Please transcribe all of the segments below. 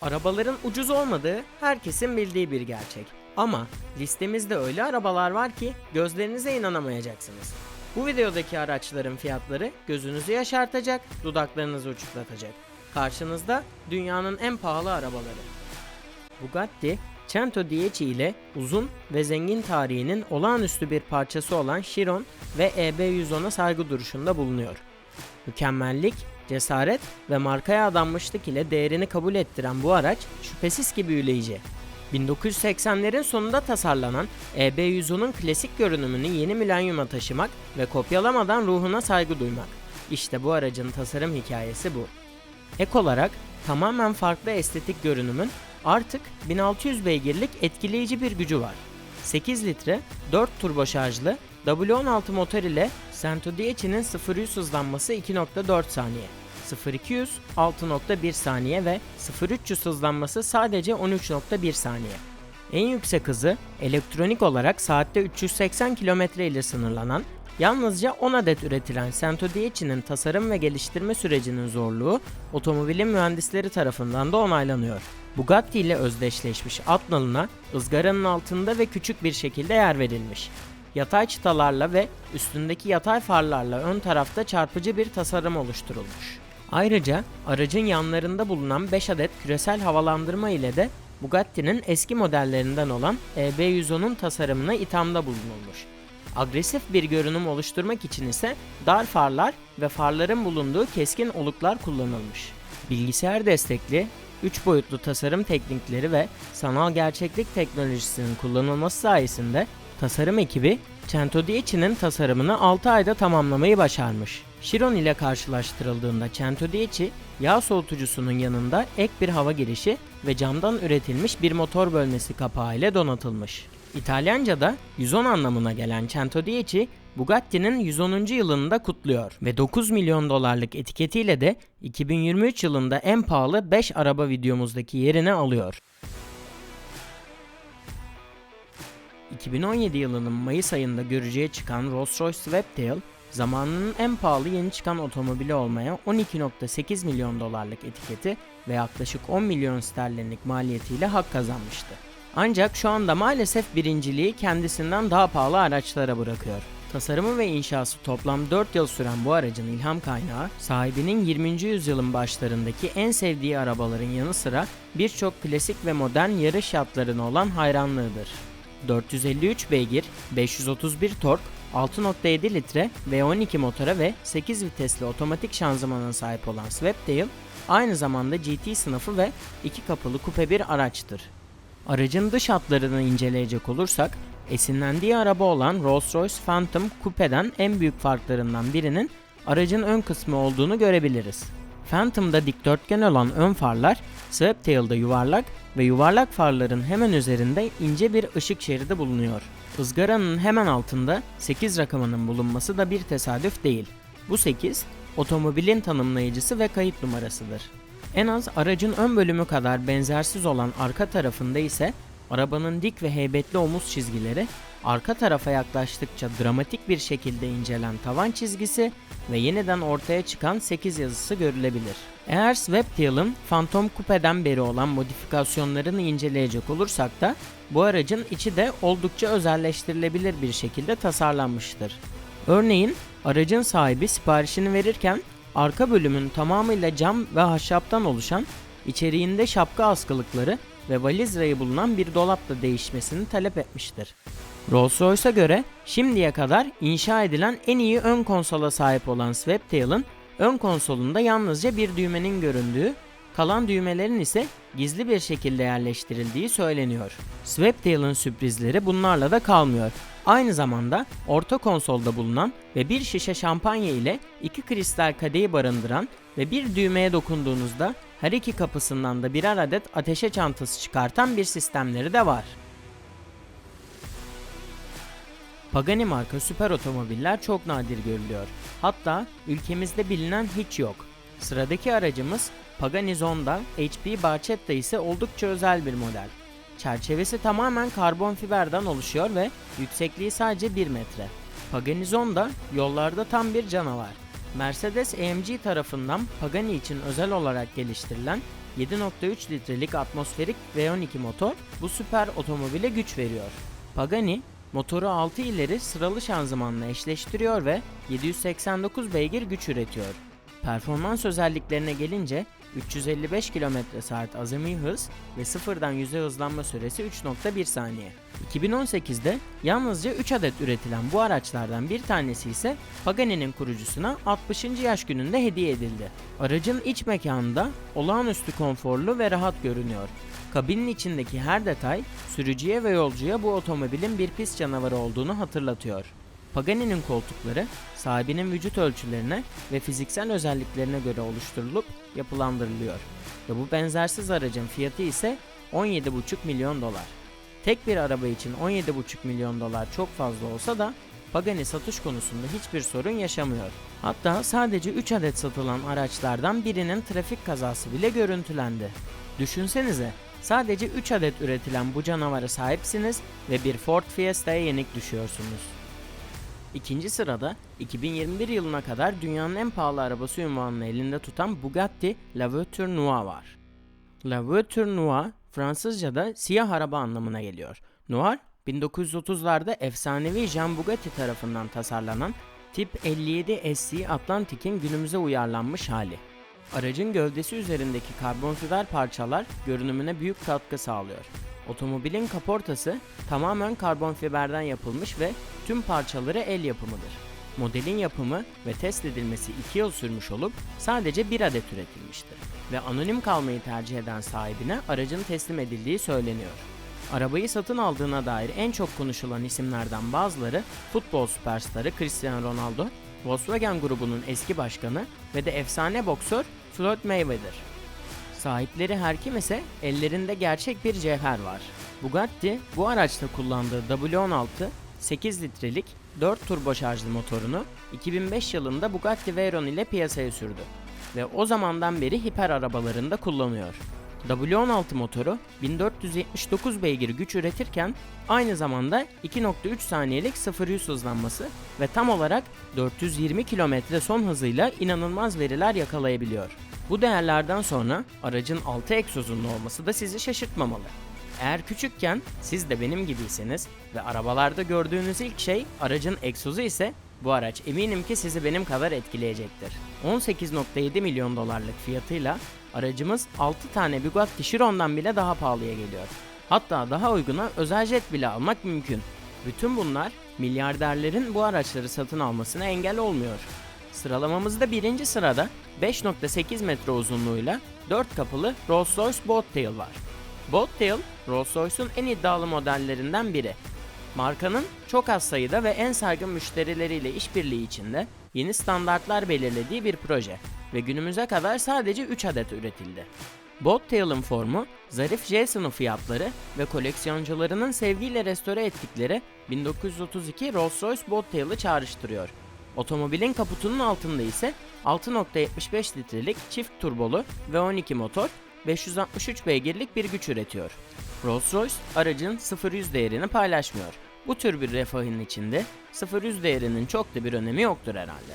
Arabaların ucuz olmadığı herkesin bildiği bir gerçek. Ama listemizde öyle arabalar var ki gözlerinize inanamayacaksınız. Bu videodaki araçların fiyatları gözünüzü yaşartacak, dudaklarınızı uçuklatacak. Karşınızda dünyanın en pahalı arabaları. Bugatti, Cento Dieci ile uzun ve zengin tarihinin olağanüstü bir parçası olan Chiron ve EB110'a saygı duruşunda bulunuyor. Mükemmellik, cesaret ve markaya adanmışlık ile değerini kabul ettiren bu araç şüphesiz ki büyüleyici. 1980'lerin sonunda tasarlanan EB110'un klasik görünümünü yeni milenyuma taşımak ve kopyalamadan ruhuna saygı duymak. İşte bu aracın tasarım hikayesi bu. Ek olarak tamamen farklı estetik görünümün artık 1600 beygirlik etkileyici bir gücü var. 8 litre 4 turbo şarjlı W16 motor ile Cento Dieci'nin 0-100 hızlanması 2.4 saniye, 0-200 6.1 saniye ve 0-300 hızlanması sadece 13.1 saniye. En yüksek hızı elektronik olarak saatte 380 km ile sınırlanan Yalnızca 10 adet üretilen Cento Dieci'nin tasarım ve geliştirme sürecinin zorluğu otomobilin mühendisleri tarafından da onaylanıyor. Bugatti ile özdeşleşmiş alt nalına ızgaranın altında ve küçük bir şekilde yer verilmiş. Yatay çıtalarla ve üstündeki yatay farlarla ön tarafta çarpıcı bir tasarım oluşturulmuş. Ayrıca aracın yanlarında bulunan 5 adet küresel havalandırma ile de Bugatti'nin eski modellerinden olan EB110'un tasarımına ithamda bulunulmuş. Agresif bir görünüm oluşturmak için ise dar farlar ve farların bulunduğu keskin oluklar kullanılmış. Bilgisayar destekli, 3 boyutlu tasarım teknikleri ve sanal gerçeklik teknolojisinin kullanılması sayesinde tasarım ekibi Cento Dieci'nin tasarımını 6 ayda tamamlamayı başarmış. Chiron ile karşılaştırıldığında Cento Dieci, yağ soğutucusunun yanında ek bir hava girişi ve camdan üretilmiş bir motor bölmesi kapağı ile donatılmış. İtalyanca'da 110 anlamına gelen Cento Dieci, Bugatti'nin 110. yılını da kutluyor ve 9 milyon dolarlık etiketiyle de 2023 yılında en pahalı 5 araba videomuzdaki yerini alıyor. 2017 yılının Mayıs ayında görücüye çıkan Rolls-Royce Sweptail, zamanının en pahalı yeni çıkan otomobili olmaya 12.8 milyon dolarlık etiketi ve yaklaşık 10 milyon sterlinlik maliyetiyle hak kazanmıştı. Ancak şu anda maalesef birinciliği kendisinden daha pahalı araçlara bırakıyor. Tasarımı ve inşası toplam 4 yıl süren bu aracın ilham kaynağı, sahibinin 20. yüzyılın başlarındaki en sevdiği arabaların yanı sıra birçok klasik ve modern yarış yatlarına olan hayranlığıdır. 453 beygir, 531 tork, 6.7 litre V12 motora ve 8 vitesli otomatik şanzımana sahip olan Sweptail, aynı zamanda GT sınıfı ve iki kapılı kupe bir araçtır. Aracın dış hatlarını inceleyecek olursak, esinlendiği araba olan Rolls-Royce Phantom Coupe'den en büyük farklarından birinin aracın ön kısmı olduğunu görebiliriz. Phantom'da dikdörtgen olan ön farlar, Sweptail'da yuvarlak ve yuvarlak farların hemen üzerinde ince bir ışık şeridi bulunuyor. Izgaranın hemen altında 8 rakamının bulunması da bir tesadüf değil. Bu 8, otomobilin tanımlayıcısı ve kayıt numarasıdır. En az aracın ön bölümü kadar benzersiz olan arka tarafında ise arabanın dik ve heybetli omuz çizgileri, arka tarafa yaklaştıkça dramatik bir şekilde incelen tavan çizgisi ve yeniden ortaya çıkan 8 yazısı görülebilir. Eğer Sweptail'ın Phantom Coupe'den beri olan modifikasyonlarını inceleyecek olursak da bu aracın içi de oldukça özelleştirilebilir bir şekilde tasarlanmıştır. Örneğin aracın sahibi siparişini verirken arka bölümün tamamıyla cam ve ahşaptan oluşan, içeriğinde şapka askılıkları ve valiz rayı bulunan bir dolapla değişmesini talep etmiştir. Rolls-Royce'a göre şimdiye kadar inşa edilen en iyi ön konsola sahip olan Sweptail'ın ön konsolunda yalnızca bir düğmenin göründüğü, kalan düğmelerin ise gizli bir şekilde yerleştirildiği söyleniyor. Sweptail'ın sürprizleri bunlarla da kalmıyor. Aynı zamanda orta konsolda bulunan ve bir şişe şampanya ile iki kristal kadehi barındıran ve bir düğmeye dokunduğunuzda her iki kapısından da birer adet ateşe çantası çıkartan bir sistemleri de var. Pagani marka süper otomobiller çok nadir görülüyor. Hatta ülkemizde bilinen hiç yok. Sıradaki aracımız Pagani Zonda HP Barchetta ise oldukça özel bir model. Çerçevesi tamamen karbon fiberden oluşuyor ve yüksekliği sadece 1 metre. Pagani Zonda yollarda tam bir canavar. Mercedes AMG tarafından Pagani için özel olarak geliştirilen 7.3 litrelik atmosferik V12 motor bu süper otomobile güç veriyor. Pagani, motoru 6 ileri sıralı şanzımanla eşleştiriyor ve 789 beygir güç üretiyor. Performans özelliklerine gelince 355 km/s azami hız ve sıfırdan yüze hızlanma süresi 3.1 saniye. 2018'de yalnızca 3 adet üretilen bu araçlardan bir tanesi ise Pagani'nin kurucusuna 60. yaş gününde hediye edildi. Aracın iç mekanında olağanüstü konforlu ve rahat görünüyor. Kabinin içindeki her detay sürücüye ve yolcuya bu otomobilin bir pist canavarı olduğunu hatırlatıyor. Pagani'nin koltukları sahibinin vücut ölçülerine ve fiziksel özelliklerine göre oluşturulup yapılandırılıyor. Ve bu benzersiz aracın fiyatı ise 17,5 milyon dolar. Tek bir araba için 17,5 milyon dolar çok fazla olsa da Pagani satış konusunda hiçbir sorun yaşamıyor. Hatta sadece 3 adet satılan araçlardan birinin trafik kazası bile görüntülendi. Düşünsenize, sadece 3 adet üretilen bu canavara sahipsiniz ve bir Ford Fiesta'ya yenik düşüyorsunuz. İkinci sırada 2021 yılına kadar dünyanın en pahalı arabası ünvanını elinde tutan Bugatti La Voiture Noire var. La Voiture Noire Fransızca'da siyah araba anlamına geliyor. Noir 1930'larda efsanevi Jean Bugatti tarafından tasarlanan Tip 57 SC Atlantic'in günümüze uyarlanmış hali. Aracın gövdesi üzerindeki karbon fiber parçalar görünümüne büyük katkı sağlıyor. Otomobilin kaportası tamamen karbon fiberden yapılmış ve tüm parçaları el yapımıdır. Modelin yapımı ve test edilmesi 2 yıl sürmüş olup sadece bir adet üretilmiştir ve anonim kalmayı tercih eden sahibine aracın teslim edildiği söyleniyor. Arabayı satın aldığına dair en çok konuşulan isimlerden bazıları futbol süperstarı Cristiano Ronaldo, Volkswagen grubunun eski başkanı ve de efsane boksör Floyd Mayweather. Sahipleri her kim ise ellerinde gerçek bir cevher var. Bugatti bu araçta kullandığı W16 8 litrelik 4 turbo şarjlı motorunu 2005 yılında Bugatti Veyron ile piyasaya sürdü ve o zamandan beri hiper arabalarında kullanıyor. W16 motoru 1479 beygir güç üretirken aynı zamanda 2.3 saniyelik 0-100 hızlanması ve tam olarak 420 km son hızıyla inanılmaz veriler yakalayabiliyor. Bu değerlerden sonra aracın 6 egzozunlu olması da sizi şaşırtmamalı. Eğer küçükken siz de benim gibiyseniz ve arabalarda gördüğünüz ilk şey aracın egzozu ise bu araç eminim ki sizi benim kadar etkileyecektir. 18.7 milyon dolarlık fiyatıyla aracımız 6 tane Bugatti Chiron'dan bile daha pahalıya geliyor. Hatta daha uyguna özel jet bile almak mümkün. Bütün bunlar milyarderlerin bu araçları satın almasına engel olmuyor. Sıralamamızda birinci sırada 5.8 metre uzunluğuyla 4 kapılı Rolls-Royce Bobtail var. Bobtail, Rolls-Royce'un en iddialı modellerinden biri. Markanın çok az sayıda ve en saygın müşterileriyle işbirliği içinde yeni standartlar belirlediği bir proje ve günümüze kadar sadece 3 adet üretildi. Bobtail'ın formu, zarif J sınıfı fiyatları ve koleksiyoncularının sevgiyle restore ettikleri 1932 Rolls-Royce Bobtail'ı çağrıştırıyor. Otomobilin kaputunun altında ise 6.75 litrelik çift turbolu V12 motor 563 beygirlik bir güç üretiyor. Rolls-Royce aracın 0-100 değerini paylaşmıyor. Bu tür bir refahın içinde 0-100 değerinin çok da bir önemi yoktur herhalde.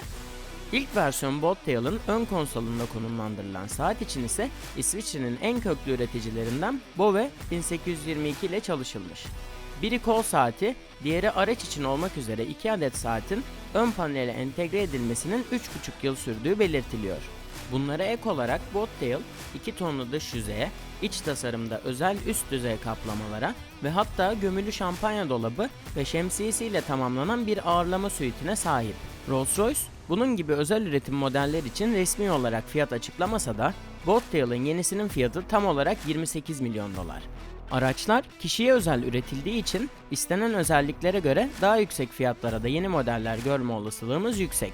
İlk versiyon Bobtail'ın ön konsolunda konumlandırılan saat için ise İsviçre'nin en köklü üreticilerinden Bove 1822 ile çalışılmış. Biri kol saati, diğeri araç için olmak üzere 2 adet saatin ön panele entegre edilmesinin 3,5 yıl sürdüğü belirtiliyor. Bunlara ek olarak Bobtail 2 tonlu dış yüzeye, iç tasarımda özel üst düzey kaplamalara ve hatta gömülü şampanya dolabı ve şemsiyesiyle tamamlanan bir ağırlama suitine sahip. Rolls-Royce bunun gibi özel üretim modeller için resmi olarak fiyat açıklamasa da Bobtail'ın yenisinin fiyatı tam olarak 28 milyon dolar. Araçlar kişiye özel üretildiği için istenen özelliklere göre daha yüksek fiyatlara da yeni modeller görme olasılığımız yüksek.